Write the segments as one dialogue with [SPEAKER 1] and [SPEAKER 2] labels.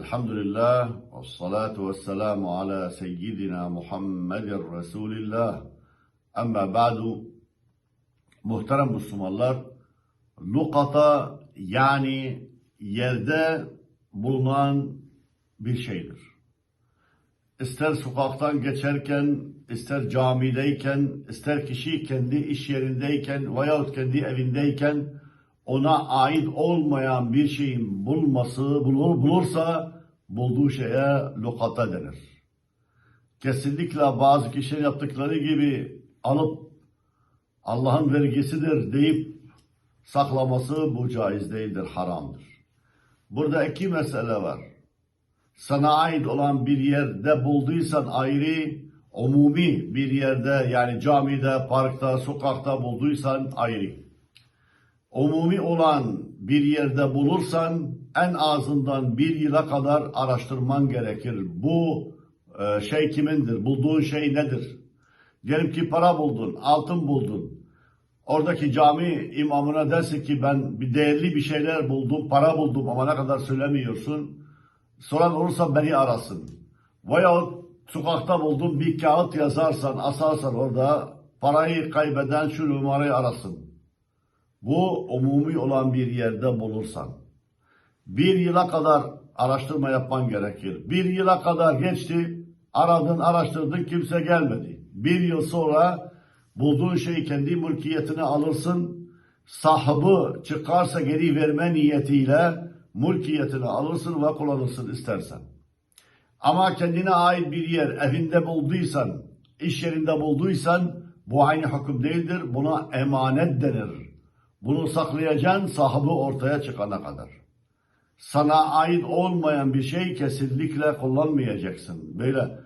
[SPEAKER 1] Elhamdülillah ve salatu ve selamu ala seyyidina Muhammedin Resulillah. Ama ba'du muhterem Müslümanlar lukata yani yerde bulunan bir şeydir. İster sokaktan geçerken, ister camideyken, ister kişi kendi iş yerindeyken veyahut kendi evindeyken ona ait olmayan bir şeyin bulması, bulur, bulursa bulduğu şeye lokata denir. Kesinlikle bazı kişilerin yaptıkları gibi alıp Allah'ın vergisidir deyip saklaması bu caiz değildir, haramdır. Burada iki mesele var. Sana ait olan bir yerde bulduysan ayrı, umumi bir yerde yani camide, parkta, sokakta bulduysan ayrı umumi olan bir yerde bulursan en azından bir yıla kadar araştırman gerekir. Bu e, şey kimindir? Bulduğun şey nedir? Diyelim ki para buldun, altın buldun. Oradaki cami imamına dersin ki ben bir değerli bir şeyler buldum, para buldum ama ne kadar söylemiyorsun. Soran olursa beni arasın. Veyahut sokakta buldun bir kağıt yazarsan, asarsan orada parayı kaybeden şu numarayı arasın. Bu umumi olan bir yerde bulursan. Bir yıla kadar araştırma yapman gerekir. Bir yıla kadar geçti, aradın, araştırdın, kimse gelmedi. Bir yıl sonra bulduğun şeyi kendi mülkiyetine alırsın. Sahibi çıkarsa geri verme niyetiyle mülkiyetine alırsın ve kullanırsın istersen. Ama kendine ait bir yer evinde bulduysan, iş yerinde bulduysan bu aynı hüküm değildir. Buna emanet denir. Bunu saklayacaksın sahibi ortaya çıkana kadar. Sana ait olmayan bir şey kesinlikle kullanmayacaksın. Böyle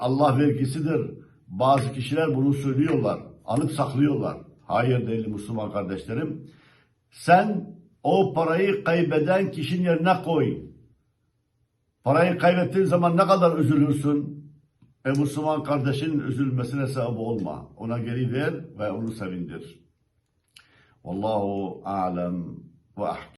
[SPEAKER 1] Allah vergisidir. Bazı kişiler bunu söylüyorlar. Alıp saklıyorlar. Hayır değil Müslüman kardeşlerim. Sen o parayı kaybeden kişinin yerine koy. Parayı kaybettiğin zaman ne kadar üzülürsün? E Müslüman kardeşin üzülmesine sebep olma. Ona geri ver ve onu sevindir. والله أعلم وأحكم.